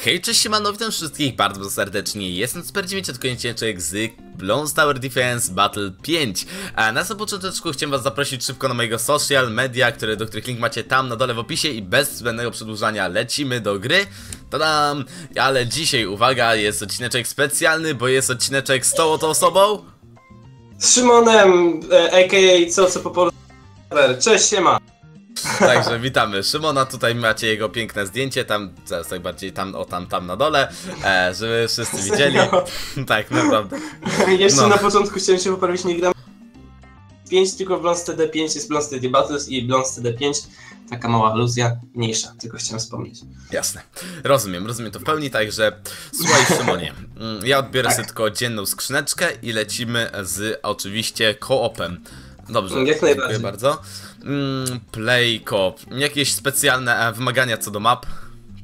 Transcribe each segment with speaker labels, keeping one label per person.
Speaker 1: Hej, cześć, siemano, witam wszystkich bardzo serdecznie. Jestem Super 9 od kończyczek z Bloons Tower Defense Battle 5. A na sam począteczku chciałem was zaprosić szybko na mojego social media, które, do których link macie tam na dole w opisie i bez zbędnego przedłużania lecimy do gry. Tadam! Ale dzisiaj, uwaga, jest odcineczek specjalny, bo jest odcineczek z tą oto osobą.
Speaker 2: Z Szymonem, e, a.k.a. co co po polsku. Cześć, siema.
Speaker 1: Także witamy Szymona, tutaj macie jego piękne zdjęcie, tam, zaraz tak bardziej tam, o tam, tam na dole, e, żeby wszyscy widzieli. Tak, naprawdę.
Speaker 2: Jeszcze
Speaker 1: No.
Speaker 2: na początku chciałem się poprawić, nie gram 5, tylko w Blons TD5 jest Blons TD Battles i Blons TD5. Taka mała aluzja, mniejsza, tylko chciałem wspomnieć.
Speaker 1: Jasne. Rozumiem, rozumiem to w pełni, także słuchaj Szymonie, mm, ja odbiorę
Speaker 2: Tak.
Speaker 1: sobie tylko dzienną skrzyneczkę i lecimy z oczywiście koopem. Dobrze,
Speaker 2: Jak
Speaker 1: dziękuję
Speaker 2: najbardziej.
Speaker 1: bardzo. Mm, play koop. Jakieś specjalne e, wymagania co do map?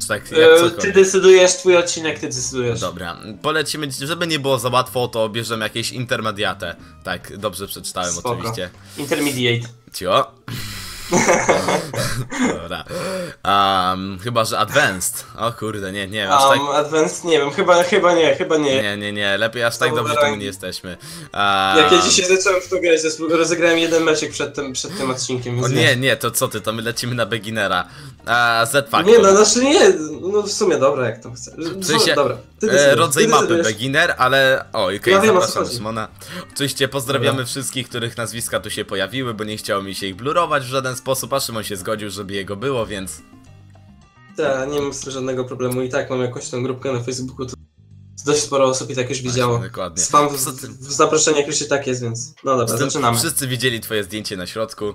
Speaker 1: Czy tak jak
Speaker 2: E, ty decydujesz, twój odcinek, ty decydujesz.
Speaker 1: Dobra, polecimy, żeby nie było za łatwo, to bierzemy jakieś intermediate. Tak, dobrze przeczytałem
Speaker 2: Spoko.
Speaker 1: oczywiście.
Speaker 2: Intermediate.
Speaker 1: Cio. Dobra. Um, chyba, że advanced. O kurde, nie, nie, aż tak.
Speaker 2: Um, Advanced, nie wiem, chyba, chyba nie, chyba nie.
Speaker 1: Nie, nie, nie, lepiej aż tak dobrze
Speaker 2: rangi.
Speaker 1: nie jesteśmy. Um,
Speaker 2: Jak ja dzisiaj zacząłem w to grać, rozegrałem jeden meczek przed tym, przed tym odcinkiem.
Speaker 1: O nie, nie, to co ty, to my lecimy na beginnera. A, Z Factor.
Speaker 2: Nie, no znaczy nie, no w sumie dobra, jak to chcesz.
Speaker 1: W sensie,
Speaker 2: dobra, ty
Speaker 1: E,
Speaker 2: decydujesz,
Speaker 1: rodzaj
Speaker 2: ty
Speaker 1: mapy
Speaker 2: decydujesz.
Speaker 1: beginner, ale. O, okej,
Speaker 2: Ja wiem, o co
Speaker 1: zapraszam
Speaker 2: chodzi.
Speaker 1: Szymona. Oczywiście pozdrawiamy
Speaker 2: Dobra.
Speaker 1: wszystkich, których nazwiska tu się pojawiły, bo nie chciało mi się ich blurować w żaden sposób, a Szymon się zgodził, żeby jego było, więc.
Speaker 2: Tak, nie mam z tym żadnego problemu i tak mam jakąś tą grupkę na Facebooku, to dość sporo osób i tak już widziało.
Speaker 1: Dokładnie.
Speaker 2: Spam w,
Speaker 1: ty-
Speaker 2: w zaproszeniach już i tak jest, więc no dobra, zaczynamy.
Speaker 1: Wszyscy widzieli twoje zdjęcie na środku.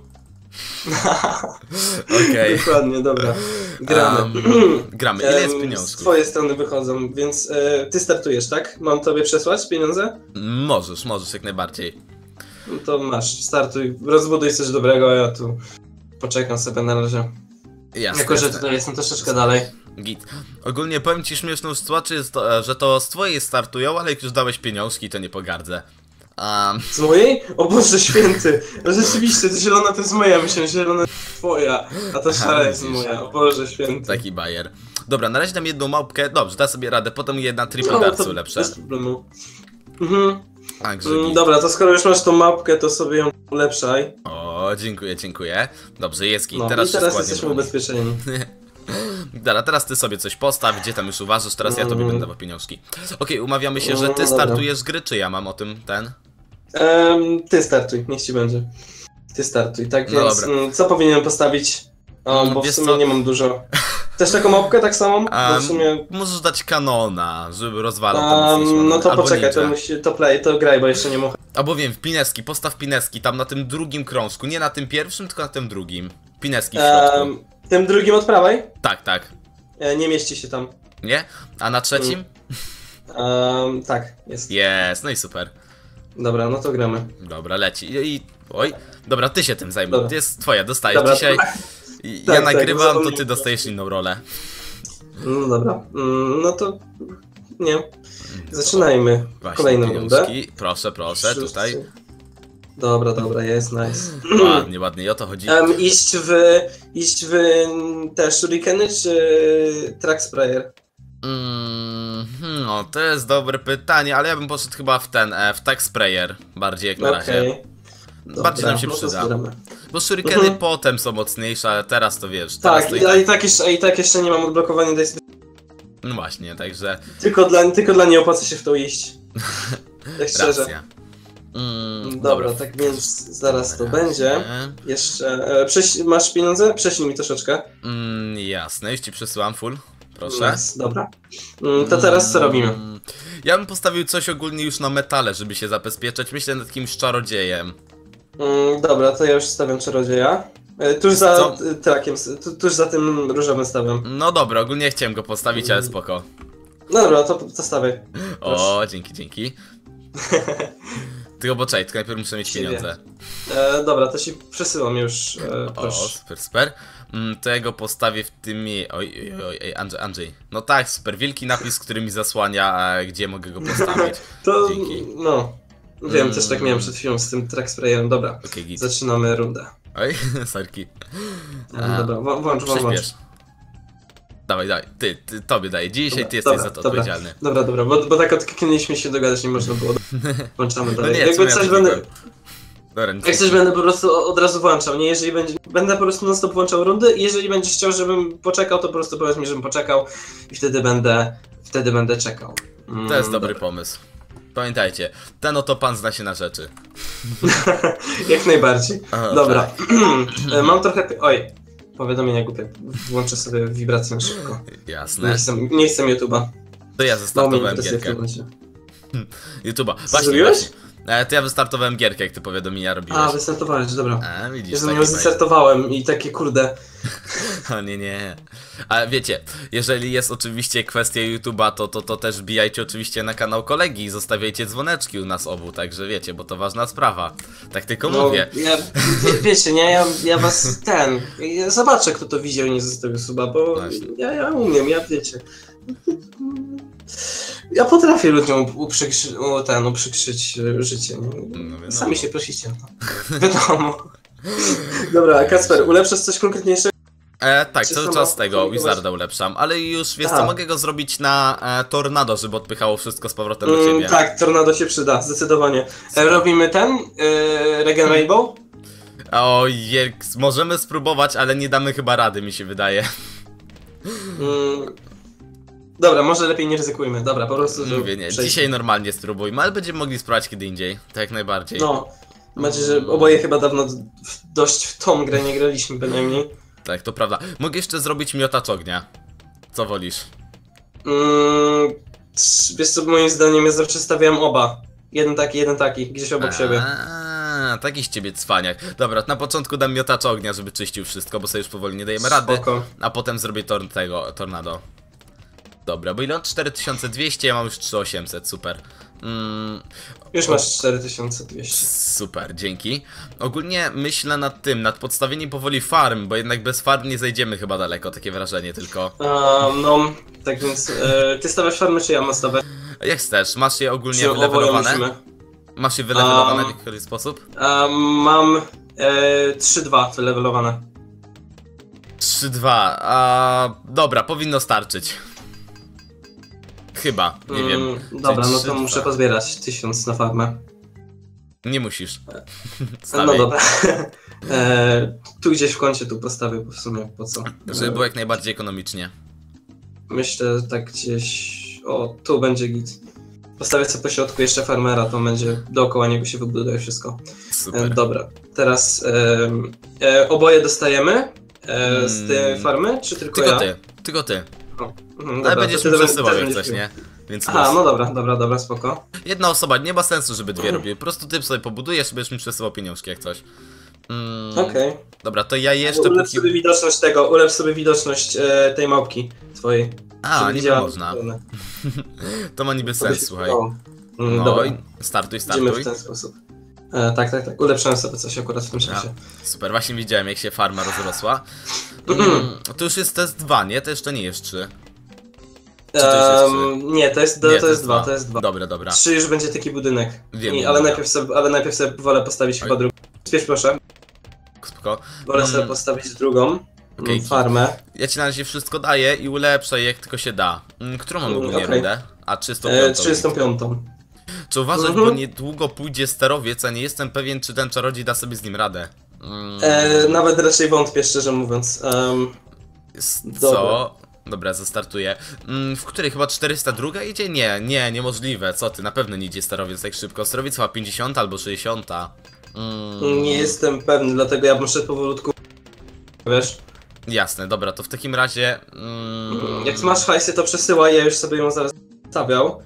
Speaker 1: Okej.
Speaker 2: Dokładnie, dobra. Gramy.
Speaker 1: Em, gramy. Ile jest
Speaker 2: Em, Z
Speaker 1: pieniążków?
Speaker 2: twojej strony wychodzą, więc e, ty startujesz, tak? Mam tobie przesłać pieniądze?
Speaker 1: Możesz, możesz jak najbardziej.
Speaker 2: No to masz, startuj, rozbuduj coś dobrego, a ja tu poczekam sobie na razie.
Speaker 1: Jasne,
Speaker 2: jako, że
Speaker 1: jasne.
Speaker 2: tutaj jestem troszeczkę dalej.
Speaker 1: Git. Ogólnie powiem ci śmieszną sytuację, że to z twojej startują, ale jak już dałeś pieniążki, to nie pogardzę. Um,
Speaker 2: Z mojej? O Boże święty! No rzeczywiście, to zielona to jest moja, że zielona jest twoja, a ta szara jest moja. O Boże święty.
Speaker 1: taki bajer. Dobra, na razie dam jedną małpkę. Dobrze, da sobie radę. Potem jedna triple
Speaker 2: No,
Speaker 1: dartsu
Speaker 2: to
Speaker 1: lepsze.
Speaker 2: Bez problemu. Mhm.
Speaker 1: Także
Speaker 2: Mm,
Speaker 1: git.
Speaker 2: dobra, to skoro już masz tą mapkę, to sobie ją ulepszaj.
Speaker 1: O, dziękuję, dziękuję. Dobrze, jest.
Speaker 2: No,
Speaker 1: teraz
Speaker 2: i teraz jesteśmy ubezpieczeni.
Speaker 1: Dobra, teraz ty sobie coś postaw, gdzie tam już uważasz, teraz ja tobie
Speaker 2: Mhm.
Speaker 1: będę dawał pieniążki. Okej, umawiamy się, że
Speaker 2: No,
Speaker 1: ty
Speaker 2: dobra.
Speaker 1: startujesz gry, czy ja mam o tym ten?
Speaker 2: Em, ty startuj, niech ci będzie. Ty startuj, tak
Speaker 1: No
Speaker 2: więc
Speaker 1: dobra.
Speaker 2: mm, co powinienem postawić? O,
Speaker 1: Mm,
Speaker 2: bo w sumie
Speaker 1: co?
Speaker 2: nie mam dużo. Też taką mapkę tak samą?
Speaker 1: Em,
Speaker 2: w sumie...
Speaker 1: Możesz dać kanona, żeby rozwalał
Speaker 2: Um, no to
Speaker 1: albo
Speaker 2: poczekaj, to, musi, to play, to graj, bo jeszcze nie mogę.
Speaker 1: Albo wiem, pineski, postaw pineski tam na tym drugim krążku, nie na tym pierwszym, tylko na tym drugim. Pineski w środku.
Speaker 2: Um, tym drugim od prawej?
Speaker 1: Tak, tak.
Speaker 2: E, nie mieści się tam.
Speaker 1: Nie? A na trzecim?
Speaker 2: Um, tak, jest.
Speaker 1: Jest, no i super.
Speaker 2: Dobra, no to gramy.
Speaker 1: Dobra, leci. I, i oj, dobra, ty się tym zajmij.
Speaker 2: Dobra.
Speaker 1: To jest twoja, dostajesz
Speaker 2: Dobra,
Speaker 1: dzisiaj.
Speaker 2: tak,
Speaker 1: ja
Speaker 2: tak,
Speaker 1: nagrywam, to ty dostajesz inną rolę.
Speaker 2: No dobra, mm, no to... Nie. Zaczynajmy.
Speaker 1: Właśnie,
Speaker 2: Kolejną rundę.
Speaker 1: Proszę, proszę,
Speaker 2: Wszyscy.
Speaker 1: tutaj.
Speaker 2: Dobra, dobra, jest, nice.
Speaker 1: Ładnie, ładnie, i o to chodzi.
Speaker 2: Um, iść w... iść w te shurikeny, czy track sprayer?
Speaker 1: Mm, no, to jest dobre pytanie, ale ja bym poszedł chyba w ten, e, w tag sprayer, bardziej jak na razie.
Speaker 2: Okej.
Speaker 1: Bardziej nam się
Speaker 2: no
Speaker 1: przyda. Bo shurikeny
Speaker 2: Mhm.
Speaker 1: potem są mocniejsze, ale teraz to wiesz. Teraz
Speaker 2: Tak,
Speaker 1: to
Speaker 2: i,
Speaker 1: tak,
Speaker 2: i tak jeszcze, i tak jeszcze nie mam odblokowania tej
Speaker 1: No właśnie, także
Speaker 2: Tylko dla, tylko dla niej opłaca się w to iść. Tak szczerze.
Speaker 1: racja. Mm,
Speaker 2: Dobra, tak więc zaraz to będzie. Jeszcze. E, masz pieniądze? Prześlij mi troszeczkę.
Speaker 1: Mm, jasne, już ci przesyłam full. Proszę.
Speaker 2: Nice, dobra. Mm, to teraz co robimy?
Speaker 1: Mm, Ja bym postawił coś ogólnie już na metale, żeby się zabezpieczać. Myślę nad jakimś czarodziejem.
Speaker 2: Mm, dobra, to ja już stawiam czarodzieja. E, tuż za
Speaker 1: Co?
Speaker 2: trakiem, tu, tuż za tym różowym stawiam.
Speaker 1: No dobra, ogólnie chciałem go postawić, ale spoko.
Speaker 2: No dobra, to, to stawiaj.
Speaker 1: O, dzięki, dzięki. Tylko poczekaj, tylko najpierw muszę mieć pieniądze.
Speaker 2: E, dobra, to ci przesyłam już. E,
Speaker 1: O, super, super. Mm, To ja go postawię w tym. Oj, oj, oj, ej, Andrzej, Andrzej. No tak, super, wielki napis, który mi zasłania, gdzie mogę go postawić.
Speaker 2: To.
Speaker 1: dzięki.
Speaker 2: No. Wiem,
Speaker 1: Mm.
Speaker 2: też tak miałem przed chwilą z tym track sprayerem. Dobra,
Speaker 1: git.
Speaker 2: zaczynamy rundę.
Speaker 1: Oj, sorki.
Speaker 2: E, dobra, włą- włącz, włącz, włącz.
Speaker 1: Dawaj, dawaj, ty, ty tobie daję. Dzisiaj
Speaker 2: Dobra,
Speaker 1: ty jesteś
Speaker 2: dobra,
Speaker 1: za to
Speaker 2: dobra.
Speaker 1: odpowiedzialny.
Speaker 2: Dobra, dobra, bo, bo tak odkliknęliśmy się dogadać, nie można było. Włączamy
Speaker 1: No
Speaker 2: dalej.
Speaker 1: nie,
Speaker 2: Jakby
Speaker 1: co ja
Speaker 2: coś będę?
Speaker 1: Dobra,
Speaker 2: jak coś
Speaker 1: nie-
Speaker 2: będę po prostu od razu włączał, nie? Jeżeli będzie, będę po prostu non stop włączał rundy i jeżeli będziesz chciał, żebym poczekał, to po prostu powiedz mi, żebym poczekał i wtedy będę, wtedy będę czekał. Mm,
Speaker 1: To jest dobry
Speaker 2: dobra.
Speaker 1: pomysł. Pamiętajcie, ten oto pan zna się na rzeczy.
Speaker 2: Jak najbardziej.
Speaker 1: Aha,
Speaker 2: Dobra, E, mam trochę, oj, powiadomienia głupie, włączę sobie wibrację szybko. Nie
Speaker 1: Jasne.
Speaker 2: chcę, nie chcę YouTube'a.
Speaker 1: To ja zestartowałem
Speaker 2: w
Speaker 1: gierkę. YouTube'a. Właśnie,
Speaker 2: zrobiłeś?
Speaker 1: właśnie. E, to ja wystartowałem gierkę, jak ty powiadomienia robiłeś.
Speaker 2: A, wystartowałeś, dobra.
Speaker 1: A, widzisz, fajny.
Speaker 2: zestartowałem i takie kurde.
Speaker 1: O nie, nie. Ale wiecie, jeżeli jest oczywiście kwestia YouTube'a, to, to, to też bijajcie oczywiście na kanał kolegi i zostawiajcie dzwoneczki u nas obu, także wiecie, bo to ważna sprawa. Tak tylko mówię.
Speaker 2: Ja, wie, wiecie, nie, ja, ja was ten. Ja zobaczę, kto to widział i nie zostawił suba, bo ja, ja umiem, ja wiecie. Ja potrafię ludziom uprzykrzy, ten, uprzykrzyć e, życie.
Speaker 1: No, wiadomo.
Speaker 2: Sami się prosicie o to. Wiadomo. Dobra, Kasper, ulepszasz coś konkretniejszego?
Speaker 1: E, tak,
Speaker 2: Czy
Speaker 1: cały czas tego Wizarda ulepszam, ale już wiesz co, mogę go zrobić na e, Tornado, żeby odpychało wszystko z powrotem do
Speaker 2: Mm,
Speaker 1: ciebie.
Speaker 2: tak, tornado się przyda, zdecydowanie. E, robimy ten, e, Regen Rainbow?
Speaker 1: Ojej, możemy spróbować, ale nie damy chyba rady, mi się wydaje.
Speaker 2: Mm. Dobra, może lepiej nie ryzykujmy. Dobra, po prostu.
Speaker 1: Mówię, nie,
Speaker 2: przejdźmy.
Speaker 1: dzisiaj normalnie spróbujmy, ale będziemy mogli spróbować kiedy indziej, tak jak najbardziej.
Speaker 2: No. Macie, że oboje chyba dawno dość w tą grę nie graliśmy bynajmniej.
Speaker 1: Tak, to prawda. Mogę jeszcze zrobić miotacz ognia. Co wolisz?
Speaker 2: Mm, wiesz co, moim zdaniem ja zawsze stawiam oba. Jeden taki, jeden taki, gdzieś obok siebie.
Speaker 1: A, taki z ciebie cwaniak. Dobra, na początku dam miotacz ognia, żeby czyścił wszystko, bo sobie już powoli nie dajemy rady. A potem zrobię tor tego, tornado. Dobra, bo ile on? 4200, ja mam już 3800, super. Mm,
Speaker 2: Już masz 4200.
Speaker 1: super, dzięki. Ogólnie myślę nad tym, nad podstawieniem powoli farm, bo jednak bez farm nie zejdziemy chyba daleko, takie wrażenie tylko.
Speaker 2: A, no, tak więc e, ty stawiasz farmy, czy ja mam stawiać?
Speaker 1: Jak chcesz, masz je ogólnie
Speaker 2: Czy
Speaker 1: wylewelowane? Masz je wylewelowane
Speaker 2: Um,
Speaker 1: w jakiś sposób?
Speaker 2: A, mam e, 3-2 wylevelowane.
Speaker 1: 3-2, a dobra, powinno starczyć. Chyba, nie wiem.
Speaker 2: Mm, dobra, no to
Speaker 1: 3-2.
Speaker 2: muszę pozbierać 1000 na farmę.
Speaker 1: Nie musisz.
Speaker 2: No dobra. e, tu gdzieś w kącie tu postawię, bo w sumie po co?
Speaker 1: Żeby było jak najbardziej ekonomicznie.
Speaker 2: Myślę, że tak gdzieś. O, tu będzie git. Postawię sobie po środku jeszcze farmera, to będzie dookoła niego się wybuduje wszystko. E,
Speaker 1: Super.
Speaker 2: dobra, teraz e, oboje dostajemy e, z tej
Speaker 1: Mm,
Speaker 2: farmy, czy tylko,
Speaker 1: Tylko
Speaker 2: ja?
Speaker 1: ty, tylko ty.
Speaker 2: O, mhm,
Speaker 1: Ale będziesz mi przesyłał jak coś, nie? Więc
Speaker 2: Aha,
Speaker 1: luz.
Speaker 2: no dobra, dobra, dobra, spoko.
Speaker 1: Jedna osoba, nie ma sensu, żeby dwie robiły. Po prostu ty sobie pobudujesz i będziesz mi przesyłał pieniążki jak coś. Mm,
Speaker 2: Okej.
Speaker 1: Dobra, to ja jeszcze
Speaker 2: Ulepsz
Speaker 1: póki...
Speaker 2: sobie widoczność tego, ulepsz sobie widoczność e, tej małpki twojej.
Speaker 1: A, nie można. To ma niby sens, słuchaj.
Speaker 2: Mm,
Speaker 1: No
Speaker 2: dobra,
Speaker 1: i startuj,
Speaker 2: idziemy
Speaker 1: startuj.
Speaker 2: w ten sposób. E, tak, tak, tak. Ulepszyłem sobie coś akurat w tym czasie.
Speaker 1: Super, właśnie widziałem jak się farma rozrosła. Mm, to już jest test 2, nie? To jeszcze nie jest 3. Czy to już jest
Speaker 2: Em, nie, to jest, to,
Speaker 1: nie,
Speaker 2: to jest dwa, to jest dwa.
Speaker 1: Dobra, dobra.
Speaker 2: Trzy już będzie taki budynek.
Speaker 1: Wiem,
Speaker 2: I, ale,
Speaker 1: dobra.
Speaker 2: najpierw sobie, ale najpierw sobie wolę postawić chyba
Speaker 1: Oj.
Speaker 2: drugą. Spiesz proszę.
Speaker 1: Spoko.
Speaker 2: Wolę
Speaker 1: Mm.
Speaker 2: sobie postawić drugą. Mm, Farmę.
Speaker 1: Ja ci na razie wszystko daję i ulepszę jak tylko się da. Mm, Którą mam
Speaker 2: Mm,
Speaker 1: ogólnie rundę? A 305.
Speaker 2: E, 35.
Speaker 1: Czy uważać,
Speaker 2: Mhm.
Speaker 1: bo niedługo pójdzie sterowiec, a nie jestem pewien, czy ten czarodziej da sobie z nim radę. Mm,
Speaker 2: E, nawet raczej wątpię, szczerze mówiąc. Em,
Speaker 1: s-
Speaker 2: dobra.
Speaker 1: co? Dobra, zastartuję. Mm, w której chyba 402 idzie? Nie, nie, niemożliwe. Co ty, na pewno nie idzie sterowiec tak szybko. Sterowiec chyba 50 albo 60. Mm,
Speaker 2: nie jestem pewny, dlatego ja muszę powolutku. Wiesz,
Speaker 1: Jasne, dobra, to w takim razie. Mm,
Speaker 2: jak masz hajsy, to przesyłaj, ja już sobie ją zaraz stawiał.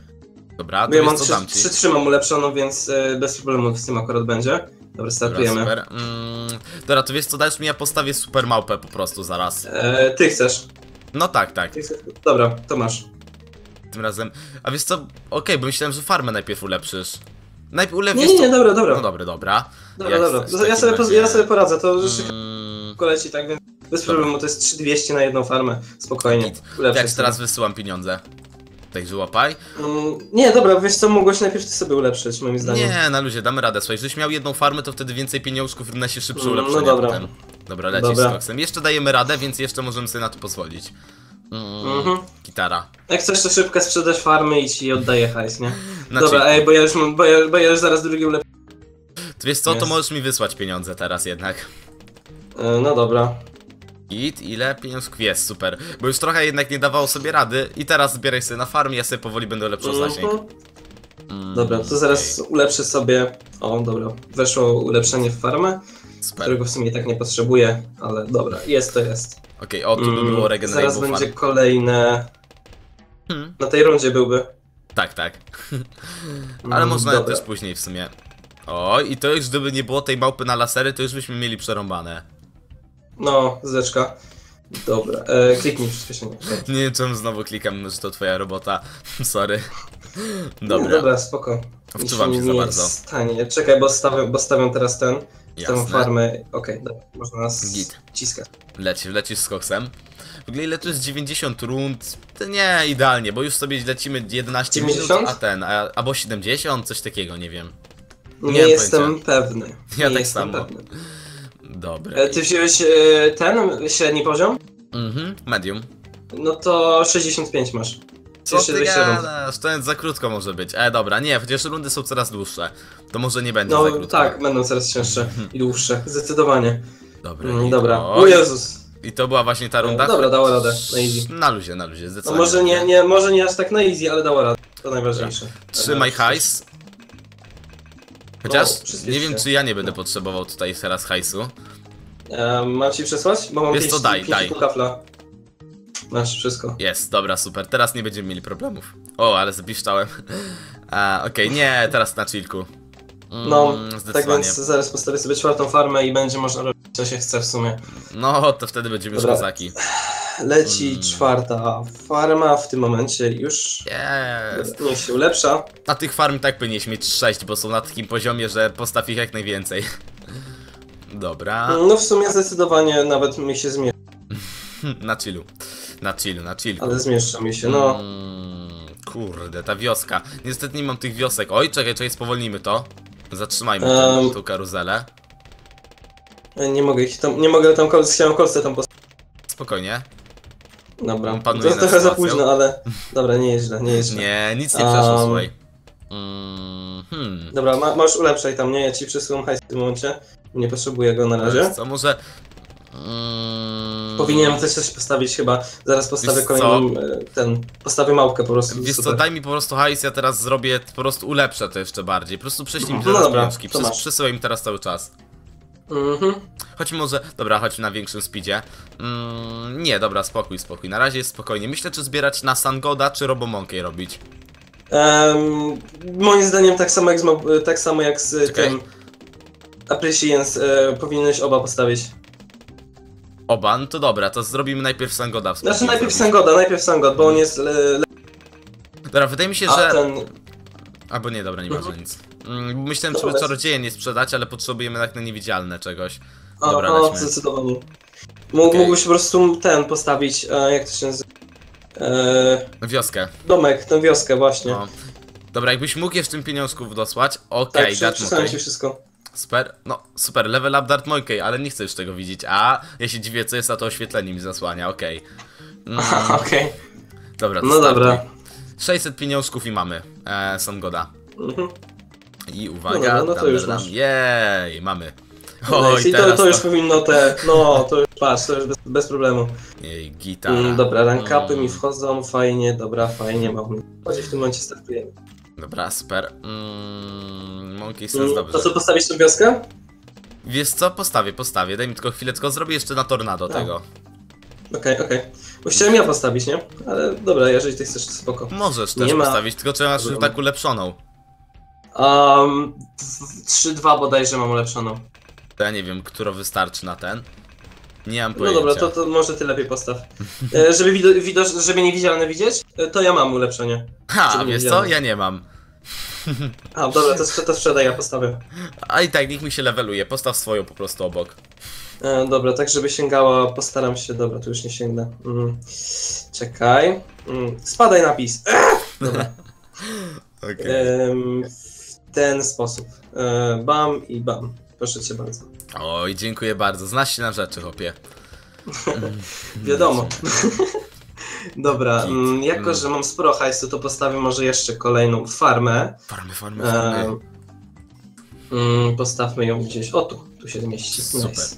Speaker 1: Dobra, to
Speaker 2: ja mam
Speaker 1: co
Speaker 2: trzy, trzy trzymam ulepszoną, więc e, bez problemu z tym akurat będzie. Dobra,
Speaker 1: Dobra,
Speaker 2: startujemy.
Speaker 1: super. Mm, dobra, to wiesz co, dajesz mi, ja postawię super małpę po prostu zaraz.
Speaker 2: E, ty chcesz.
Speaker 1: No tak, tak,
Speaker 2: chcesz. Dobra, to masz.
Speaker 1: tym razem. A wiesz co, okej, bo myślałem, że farmę najpierw ulepszysz. Najpierw ulepszysz
Speaker 2: Nie, nie, nie, dobra, dobra.
Speaker 1: No dobra, dobra.
Speaker 2: Dobra,
Speaker 1: Jak
Speaker 2: dobra.
Speaker 1: chcesz,
Speaker 2: ja, sobie, ja sobie poradzę, to już
Speaker 1: Mm,
Speaker 2: koleci, tak więc bez problemu, to jest 3200 na jedną farmę. Spokojnie.
Speaker 1: Jak teraz wysyłam pieniądze. Także łapaj.
Speaker 2: Mm, nie, dobra, wiesz co, mogłeś najpierw ty sobie ulepszyć, moim zdaniem.
Speaker 1: Nie, na luzie, damy radę. Słuchaj, żebyś miał jedną farmę, to wtedy więcej pieniążków równa się szybsze
Speaker 2: Mm, no
Speaker 1: ulepszenie
Speaker 2: dobra.
Speaker 1: potem. Dobra, lecisz
Speaker 2: Dobra.
Speaker 1: z koksem. Jeszcze dajemy radę, więc jeszcze możemy sobie na to pozwolić. Mm,
Speaker 2: Mhm.
Speaker 1: Gitara.
Speaker 2: Jak chcesz to szybko sprzedasz farmy i ci oddaję hajs, nie?
Speaker 1: Na
Speaker 2: Dobra, ej, bo ja już mam, bo ja, bo ja już zaraz drugi ulepszę.
Speaker 1: Ty Wiesz co, to możesz mi wysłać pieniądze teraz jednak.
Speaker 2: E, No dobra.
Speaker 1: Git, ile pieniążków jest, super. Bo już trochę jednak nie dawało sobie rady i teraz zbieraj sobie na farmie, ja sobie powoli będę lepszą zasięg.
Speaker 2: Mhm.
Speaker 1: Mm,
Speaker 2: Dobra, to zaraz ulepszę sobie. O, dobra. Weszło ulepszenie w farmę,
Speaker 1: Super.
Speaker 2: którego w sumie tak nie potrzebuję, ale dobra, jest to jest.
Speaker 1: Okej, o tu by
Speaker 2: Mm,
Speaker 1: było
Speaker 2: Zaraz
Speaker 1: regenerable
Speaker 2: będzie
Speaker 1: farm.
Speaker 2: kolejne.
Speaker 1: Hmm,
Speaker 2: Na tej rundzie byłby.
Speaker 1: tak, tak. Ale
Speaker 2: Mm,
Speaker 1: można
Speaker 2: dobra.
Speaker 1: też później w sumie. O, i to już gdyby nie było tej małpy na lasery, to już byśmy mieli przerąbane.
Speaker 2: No, zeczka. Dobra, e, kliknij przyspieszenie.
Speaker 1: Nie wiem czemu znowu klikam, że to twoja robota. Sorry.
Speaker 2: Dobra,
Speaker 1: Dobra,
Speaker 2: spoko.
Speaker 1: Wczuwam się za
Speaker 2: nie
Speaker 1: bardzo.
Speaker 2: Stanie. Czekaj, bo stawiam, bo stawiam teraz ten.
Speaker 1: Jasne.
Speaker 2: farmę. Okej, dobra, można nas
Speaker 1: Git.
Speaker 2: ciskać.
Speaker 1: Lecisz, lecisz z koksem. W ogóle ile tu jest 90 rund? To nie, idealnie, bo już sobie lecimy 11
Speaker 2: 90?
Speaker 1: minut, a ten, a, albo 70, coś takiego, nie wiem.
Speaker 2: Nie,
Speaker 1: Nie
Speaker 2: jestem pewny.
Speaker 1: Ja
Speaker 2: nie
Speaker 1: tak samo.
Speaker 2: Pewny.
Speaker 1: Dobra.
Speaker 2: E, ty wziąłeś e, ten średni poziom?
Speaker 1: Mhm, medium.
Speaker 2: No to 65 masz.
Speaker 1: Co
Speaker 2: Jeszcze
Speaker 1: ty
Speaker 2: 20 rund.
Speaker 1: gadasz? To za krótko może być. E, dobra, nie, chociaż rundy są coraz dłuższe. To może nie będzie za
Speaker 2: No
Speaker 1: krótko.
Speaker 2: tak, będą coraz cięższe i dłuższe. Zdecydowanie.
Speaker 1: Dobra,
Speaker 2: Mm,
Speaker 1: i
Speaker 2: dobra.
Speaker 1: to-
Speaker 2: O Jezus.
Speaker 1: I to była właśnie ta runda?
Speaker 2: E, dobra, dała radę, na easy.
Speaker 1: Na luzie, na luzie,
Speaker 2: No
Speaker 1: zdecydowanie.
Speaker 2: może nie, nie, może nie aż tak na easy, ale dała radę. To najważniejsze.
Speaker 1: Trzymaj hajs. Chociaż
Speaker 2: No,
Speaker 1: nie wiem, czy ja nie będę potrzebował tutaj teraz hajsu.
Speaker 2: E, mam ci przesłać? Bo mam
Speaker 1: Wiesz
Speaker 2: pięć,
Speaker 1: co, daj,
Speaker 2: pięć
Speaker 1: daj.
Speaker 2: kafla. Masz wszystko.
Speaker 1: Jest, dobra, super. Teraz nie będziemy mieli problemów. O, ale zapiszczałem. A, Okej, nie, teraz na chillku. Mm,
Speaker 2: No, tak więc zaraz postawię sobie czwartą farmę i będzie można robić co się chce w sumie.
Speaker 1: No, to wtedy będziemy już kozaki.
Speaker 2: Leci
Speaker 1: Mm.
Speaker 2: czwarta farma, w tym momencie już
Speaker 1: Jest.
Speaker 2: niech się ulepsza.
Speaker 1: Na tych farm tak powinieneś mieć 6, bo są na takim poziomie, że postaw ich jak najwięcej. Dobra,
Speaker 2: No w sumie zdecydowanie nawet mi się zmieszcza,
Speaker 1: na chillu. Na chillu, na chillku.
Speaker 2: ale zmieszcza mi się, no.
Speaker 1: Mm, kurde, ta wioska. Niestety nie mam tych wiosek. Oj, czekaj, czekaj, spowolnimy to. Zatrzymajmy
Speaker 2: Em.
Speaker 1: tą karuzelę.
Speaker 2: Nie mogę ich tam, nie mogę tam, chciałem kolce tam postawić.
Speaker 1: Spokojnie.
Speaker 2: Dobra, to trochę za późno, ale dobra, nie jest źle, nie jest źle.
Speaker 1: Nie, nic nie przeszło,
Speaker 2: Um.
Speaker 1: słuchaj. Mm, hmm.
Speaker 2: Dobra, ma, masz ulepszaj tam, nie? Ja ci przesyłam hajs w tym momencie. Nie potrzebuję go na razie.
Speaker 1: Co, może... Mm,
Speaker 2: Powinienem też coś postawić chyba. Zaraz postawię
Speaker 1: Wiesz
Speaker 2: kolejną, e, ten, postawię małpkę po prostu.
Speaker 1: Wiesz co,
Speaker 2: super.
Speaker 1: daj mi po prostu hajs, ja teraz zrobię, po prostu ulepszę to jeszcze bardziej. Po prostu prześlij mi
Speaker 2: No
Speaker 1: teraz
Speaker 2: dobra,
Speaker 1: pieniążki, przesyłaj mi teraz cały czas.
Speaker 2: Mhm.
Speaker 1: Choć może, dobra, chodź na większym speedzie. Mm, nie, dobra, spokój, spokój. Na razie jest spokojnie. Myślę, czy zbierać na Sangoda, czy Robomonkey robić.
Speaker 2: Em, moim zdaniem tak samo jak z, mał- tak samo jak z
Speaker 1: Czekaj.
Speaker 2: tym Appreciance e, powinieneś oba postawić.
Speaker 1: Oba, no to dobra, to zrobimy najpierw Sangoda. w
Speaker 2: Znaczy najpierw
Speaker 1: zrobić.
Speaker 2: Sangoda, najpierw Sangod, bo on jest le, le,
Speaker 1: Dobra, wydaje mi się,
Speaker 2: a
Speaker 1: że...
Speaker 2: ten...
Speaker 1: Albo nie, dobra, nie ważne nic. Mm, Myślałem, żeby czarodzieje nie sprzedać, ale potrzebujemy tak na niewidzialne czegoś.
Speaker 2: O,
Speaker 1: Dobra,
Speaker 2: o, zdecydowanie. Mógł,
Speaker 1: Okej.
Speaker 2: Mógłbyś po prostu ten postawić, e, jak to się nazywa? E,
Speaker 1: Wioskę.
Speaker 2: domek, tę wioskę właśnie.
Speaker 1: No. Dobra, jakbyś mógł jeszcze tym pieniążków dosłać,
Speaker 2: tak,
Speaker 1: okej, okay,
Speaker 2: przysłałem ci wszystko.
Speaker 1: Super, no super, level up Dart Monkey, ale nie chcę już tego widzieć. A, ja się dziwię, co jest, a to oświetlenie mi zasłania, okej. Mm,
Speaker 2: Okej,
Speaker 1: dobra, to
Speaker 2: no
Speaker 1: startuj.
Speaker 2: dobra.
Speaker 1: 600 pieniążków i mamy, e, są goda.
Speaker 2: Mhm.
Speaker 1: I uwaga,
Speaker 2: No dobra, no to już masz.
Speaker 1: jej, mamy.
Speaker 2: Oj,
Speaker 1: Oj,
Speaker 2: I to, to już powinno te, no to już patrz, to już bez, bez problemu.
Speaker 1: Jej, gitara.
Speaker 2: Mm, dobra, rankapy
Speaker 1: Mm,
Speaker 2: mi wchodzą, fajnie, dobra, fajnie, mam. Chodź w tym momencie startujemy.
Speaker 1: Dobra, super. Mm, Monkey Sense,
Speaker 2: Mm,
Speaker 1: dobrze.
Speaker 2: to co, postawić tę wioskę?
Speaker 1: Wiesz co, postawię, postawię, daj mi tylko chwilę, tylko zrobię jeszcze na tornado
Speaker 2: No.
Speaker 1: tego.
Speaker 2: Okej, okej. Bo chciałem ja postawić, nie? Ale dobra, jeżeli ty chcesz, to spoko.
Speaker 1: Możesz
Speaker 2: Nie
Speaker 1: też
Speaker 2: ma-
Speaker 1: postawić, tylko trzeba masz tak ulepszoną.
Speaker 2: Um, 3-2 bodajże mam ulepszoną.
Speaker 1: To ja nie wiem, która wystarczy na ten. Nie mam
Speaker 2: No
Speaker 1: pojęcia.
Speaker 2: dobra, to, to może ty lepiej postaw. E, żeby, wido, wido, żeby niewidzialne widzieć, e, to ja mam ulepszenie.
Speaker 1: Ha, wiesz co? Ja nie mam.
Speaker 2: A, dobra, to, to sprzedaj, ja postawię.
Speaker 1: A i tak, niech mi się leveluje, postaw swoją po prostu obok.
Speaker 2: E, dobra, tak żeby sięgała, postaram się, dobra, tu już nie sięgnę. Mm. Czekaj. Mm. Spadaj napis. Dobra. W ten sposób. E, bam i bam. Proszę cię bardzo.
Speaker 1: Oj, dziękuję bardzo. Znasz się na rzeczy, chłopie.
Speaker 2: Wiadomo. Dobra,
Speaker 1: Git.
Speaker 2: mm, jako że mam sporo hajsu, to postawię może jeszcze kolejną farmę.
Speaker 1: Farmy, farmy, farmy.
Speaker 2: Ehm, mm, postawmy ją gdzieś. O tu, tu się mieści.
Speaker 1: Super.
Speaker 2: Nice.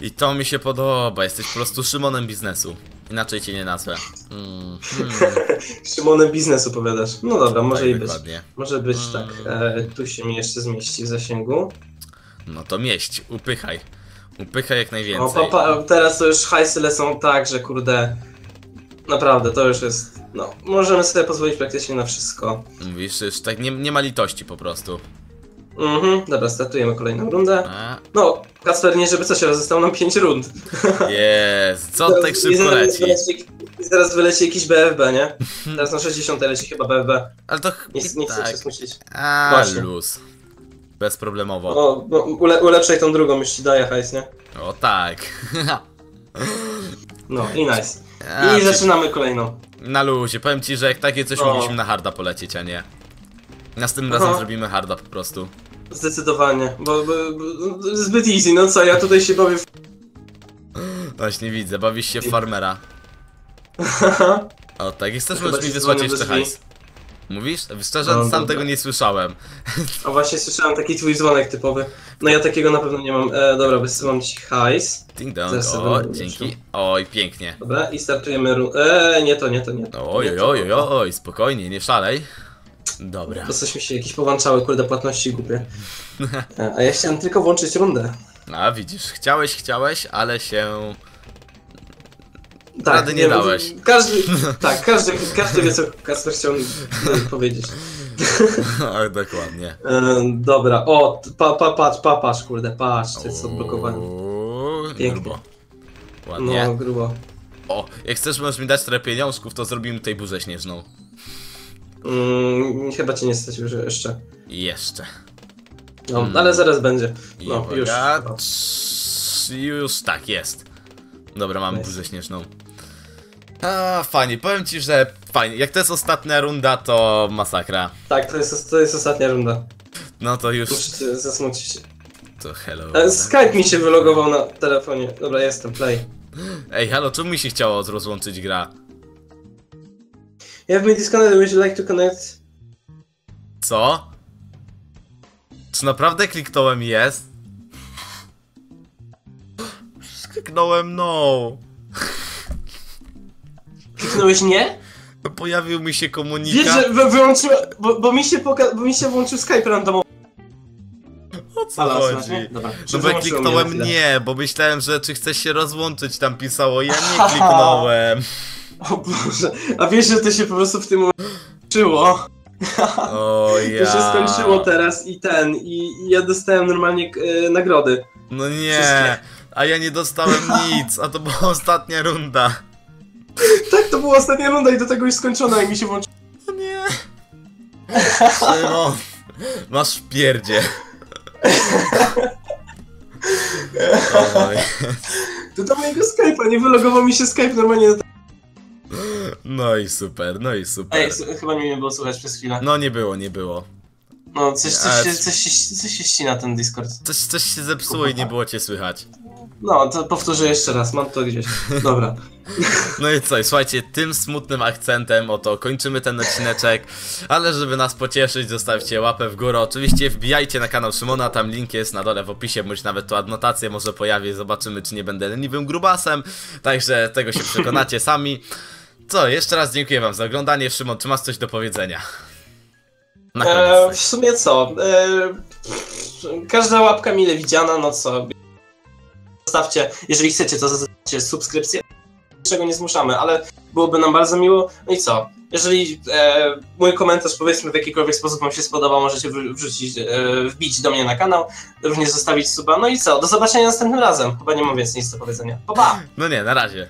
Speaker 1: I to mi się podoba, jesteś po prostu Szymonem biznesu. Inaczej cię nie nazwę. Mm, hmm,
Speaker 2: Szymonem biznesu powiadasz. No dobra, może
Speaker 1: tak,
Speaker 2: i być.
Speaker 1: dokładnie.
Speaker 2: Może być
Speaker 1: Mm.
Speaker 2: tak. E, tu się mi jeszcze zmieści w zasięgu.
Speaker 1: No to mieść, upychaj. Upychaj jak
Speaker 2: O,
Speaker 1: najwięcej.
Speaker 2: pa, teraz to już hajsy lecą tak, że kurde. Naprawdę, to już jest. No, możemy sobie pozwolić praktycznie na wszystko.
Speaker 1: Mówisz, już tak nie, nie ma litości po prostu.
Speaker 2: Mhm, dobra, startujemy kolejną rundę.
Speaker 1: A,
Speaker 2: No, Kasper, nie żeby coś, ale zostało nam 5 rund.
Speaker 1: jest, co tak
Speaker 2: I
Speaker 1: szybko
Speaker 2: zaraz
Speaker 1: leci?
Speaker 2: wyleci- i Zaraz wyleci jakiś BFB, nie? Teraz na 60 leci chyba BFB.
Speaker 1: Ale to
Speaker 2: Nie,
Speaker 1: ch-
Speaker 2: nie chcę
Speaker 1: tak.
Speaker 2: cię smucić.
Speaker 1: A,
Speaker 2: Właśnie.
Speaker 1: luz. Bezproblemowo.
Speaker 2: O, no, ule, ulepszaj tą drugą, już ci daję hajs, nie?
Speaker 1: O tak.
Speaker 2: No i nice. I
Speaker 1: czy-
Speaker 2: zaczynamy kolejną.
Speaker 1: Na luzie, powiem ci, że jak takie coś
Speaker 2: O.
Speaker 1: mogliśmy na harda polecieć, a nie. Następnym razem
Speaker 2: Aha.
Speaker 1: zrobimy harda po prostu.
Speaker 2: Zdecydowanie, bo, bo, bo zbyt easy, no co, ja tutaj się bawię w...
Speaker 1: Właśnie widzę, bawisz się w farmera. O tak, i chcesz możesz mi wysłać jeszcze hajs. Mówisz? Szczerze,
Speaker 2: No,
Speaker 1: sam
Speaker 2: dobra.
Speaker 1: tego nie słyszałem.
Speaker 2: A właśnie słyszałem taki twój dzwonek typowy. No ja takiego na pewno nie mam. E, dobra, wysyłam ci hajs.
Speaker 1: Ding dong,
Speaker 2: Zaraz
Speaker 1: o, dzięki. Oj, pięknie.
Speaker 2: Dobra, i startujemy ru... Eee, nie to, nie to, nie to.
Speaker 1: Oj,
Speaker 2: Nie
Speaker 1: oj,
Speaker 2: to.
Speaker 1: oj, oj, oj, spokojnie, nie szalej. Dobra.
Speaker 2: To coś mi się jakieś połączały, kurde, płatności głupie. A ja chciałem tylko włączyć rundę.
Speaker 1: A widzisz, chciałeś, chciałeś, ale się...
Speaker 2: Tak,
Speaker 1: Rady nie
Speaker 2: wiem,
Speaker 1: dałeś.
Speaker 2: Każdy, tak, każdy, każdy wie, co Kasper chciał powiedzieć.
Speaker 1: Ach, dokładnie.
Speaker 2: E, dobra, o, pa, pa, patrz, pa, patrz, kurde, patrz, to jest Pięknie.
Speaker 1: grubo. Ładnie.
Speaker 2: No, grubo.
Speaker 1: O, jak chcesz, możesz mi dać trochę pieniążków, to zrobimy tutaj burzę śnieżną.
Speaker 2: Chyba cię nie stać już jeszcze.
Speaker 1: Jeszcze.
Speaker 2: No,
Speaker 1: Mm.
Speaker 2: ale zaraz będzie.
Speaker 1: I
Speaker 2: No, już.
Speaker 1: uwaga,
Speaker 2: O.
Speaker 1: trz- już tak jest. Dobra,
Speaker 2: Nice.
Speaker 1: burzę śnieżną. A, fajnie, powiem ci, że fajnie. Jak to jest ostatnia runda, to masakra.
Speaker 2: Tak, to jest, to jest ostatnia runda.
Speaker 1: No to już.
Speaker 2: Muszę cię zasmucić.
Speaker 1: To hello.
Speaker 2: E, Skype mi się wylogował na telefonie. Dobra, jestem, play.
Speaker 1: Ej, halo, czemu mi się chciało rozłączyć gra?
Speaker 2: You have been disconnected, would you like to connect?
Speaker 1: Co? Czy naprawdę kliknąłem jest? Kliknąłem no.
Speaker 2: Kliknąłeś nie?
Speaker 1: Pojawił mi się
Speaker 2: Wiesz,
Speaker 1: komunikat.
Speaker 2: że wy, wyłączyła, bo, bo mi się poka- bo mi się włączył Skype randomowo.
Speaker 1: O co
Speaker 2: Halo,
Speaker 1: chodzi?
Speaker 2: Dobra,
Speaker 1: No bo ja
Speaker 2: wyłączyło mnie na
Speaker 1: kliknąłem
Speaker 2: chwilę.
Speaker 1: nie, bo myślałem, że czy chcesz się rozłączyć, tam pisało, ja nie kliknąłem.
Speaker 2: O Boże, a wiesz, że to się po prostu w tym momencie skończyło.
Speaker 1: O ja.
Speaker 2: To się skończyło teraz i ten, i, i ja dostałem normalnie e, nagrody.
Speaker 1: No nie,
Speaker 2: Wszystkie.
Speaker 1: a ja nie dostałem nic, a to była ostatnia runda.
Speaker 2: Tak, to była ostatnia runda i do tego już skończona i mi się włączyło.
Speaker 1: No nie. Szymon, masz w pierdzie.
Speaker 2: To do mojego Skype'a, nie wylogował mi się Skype normalnie.
Speaker 1: No i super, no i super.
Speaker 2: Ej, s- chyba mnie nie było słychać przez chwilę.
Speaker 1: No nie było, nie było.
Speaker 2: No, coś, coś,
Speaker 1: Ale-
Speaker 2: się, coś, się, coś się ścina ten Discord.
Speaker 1: Coś, coś się zepsuło i nie było cię słychać.
Speaker 2: No, to powtórzę jeszcze raz, mam to gdzieś. Dobra.
Speaker 1: No i co, i słuchajcie, tym smutnym akcentem oto kończymy ten odcineczek, ale żeby nas pocieszyć, zostawcie łapę w górę. Oczywiście wbijajcie na kanał Szymona, tam link jest na dole w opisie, bądź nawet tu adnotację może pojawi, zobaczymy czy nie będę leniwym grubasem, także tego się przekonacie sami. Co, jeszcze raz dziękuję wam za oglądanie. Szymon, czy masz coś do powiedzenia? Na
Speaker 2: E, w sumie co? E, każda łapka mile widziana, no co? Zostawcie, jeżeli chcecie, to zostawcie subskrypcję. Niczego nie zmuszamy, ale byłoby nam bardzo miło. No i co? Jeżeli e, mój komentarz powiedzmy w jakikolwiek sposób wam się spodoba, możecie wr- wrzucić, e, wbić do mnie na kanał, również zostawić suba. No i co? Do zobaczenia następnym razem. Chyba nie mam więcej nic do powiedzenia. Pa, pa!
Speaker 1: No nie, na razie.